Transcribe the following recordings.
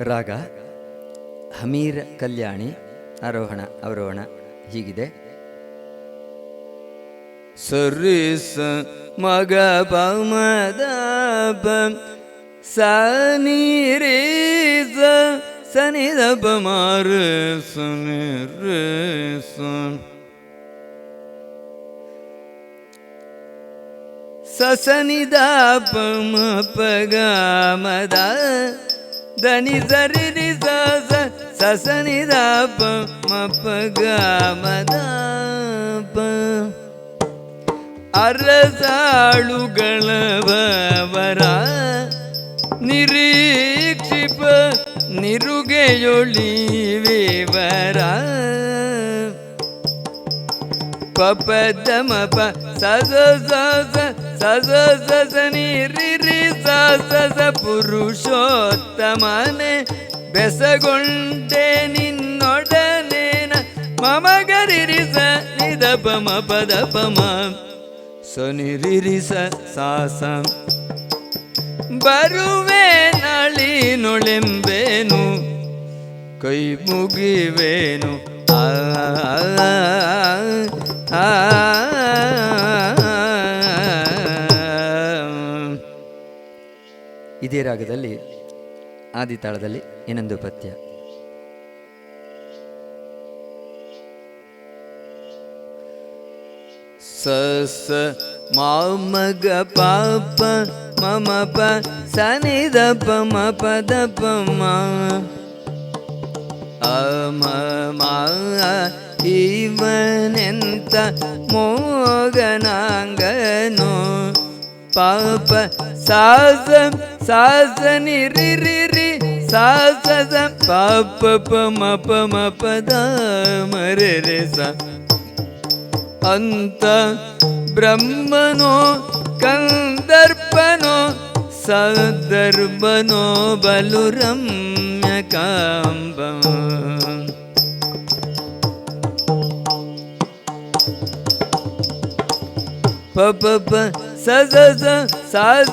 ರಾಗ, ಹಮೀರ್ ಕಲ್ಯಾಣಿ, ಆರೋಹಣ, ಅವರೋಹಣ, ಹೀಗಿದೆ. ಸರಿ ಸ ಮಗ ಪಮದ ಪ ಸ ನೀ ರೇ ಸನಿ ದ ಪ ಮಾರ ಸನಿ ರೇ ಸ ಸಸನಿದ ಪಮ ಪಗ ಮದ ದನಿ ಸರಿ ರಿ ಸ ಸ ಸಸನಿದ ಪಮ ಪಗ ಮದ ಪ ಅರಸಾಳುಗಳವರ ನಿರೀಕ್ಷಿಪ, ನಿರುಗೆಯೊಳಿವೇವರ. ಪಪದ ಮಪ, ಸಸ ಸಸ ಸಸ ಸಸ ನೀರಿ ಸಸ ಪುರುಷೋತ್ತಮನೆ ಬೆಸಗೊಂಡೆ ನಿನ್ನೊಡನೇನ ಮಮಗರಿರಿ ಸ ನಿದ ಪಮ ಪದ ಪಮ ಸೊನಿರಿ ನಿರಿ ಸ ಸಾಸ. ಬರುವೆ ನಳಿ ನೊಳೆಂಬೇನು ಕೈ ಮುಗಿವೇನು ಆ ಆ, ಇದೇ ರಾಗದಲ್ಲಿ ಆದಿತಾಳದಲ್ಲಿ ಇನ್ನೊಂದು ಪದ್ಯ. ಸಸ ಮಾಮಗ ಪಾಪ ಮಮ ಪ ಸನಿದ ಪ ಮ ಪದ ಪ ಮ. ಇವನೆಂತ ಮೋಗನಾಂಗನು. ಪಾಪ ಸಾಸ सासनि रिरि रि सा पपम पद मरे सन्त ब्रह्मणो कन्दर्पणो सदर्पनो बलुरम्य कम्ब पप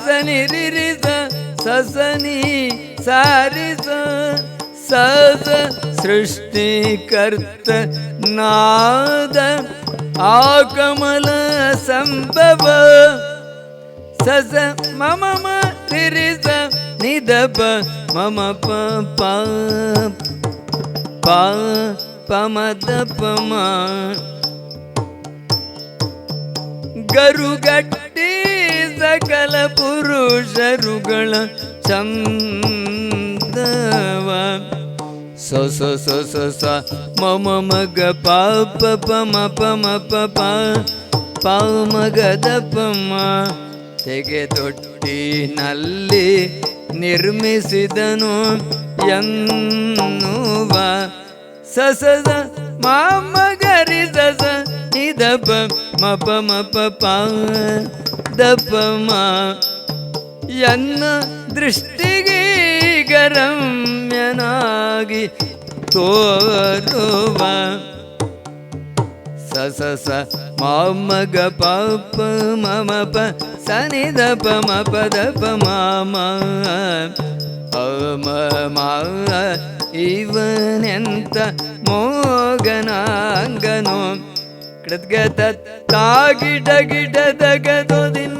सनि रिज सस नी सारिस सद सृष्टि कर्त नादमलव निधप मम प पमदपमा गरुगट्टी ಸಕಲ ಪುರುಷರುಗಳ ಚಂದವ ಸ ಸ ಸ ಸ ಮಮ ಮಗ ಪಾಪ ಪಮ ಪಮ ಪಪ ಪಾವ ಮಗದ ಪಮ ಮ ತೆಗೆ ತೊಟ್ಟಿನಲ್ಲಿ ನಿರ್ಮಿಸಿದನು ಎನ್ನುವ. ಸ ಸ ಸ ಮಾಮಗರಿ ಸ ಸ ನಿದ ಪ, ಮ ದ ಪ ಮ ಎನ್ನ ದೃಷ್ಟಿಗೆ ಗರಮ್ಯನಾಗಿ ತೋರುವ. ಸ ಸ ಸ ಮಾಮ ಗ ಪಾಪ ಮಮ. ಪ ಸ ನಿ ದ ಪ ಮ ಪ ದ ಪ ಮ ಮ ಅ ಮ ಮ ಇವನೆಂತ ಮೋಗನಾಂಗನು. ಕೃದ್ಗತ ತಾಗಿಡ ಗಿಡದ ಗದೋ ದಿನ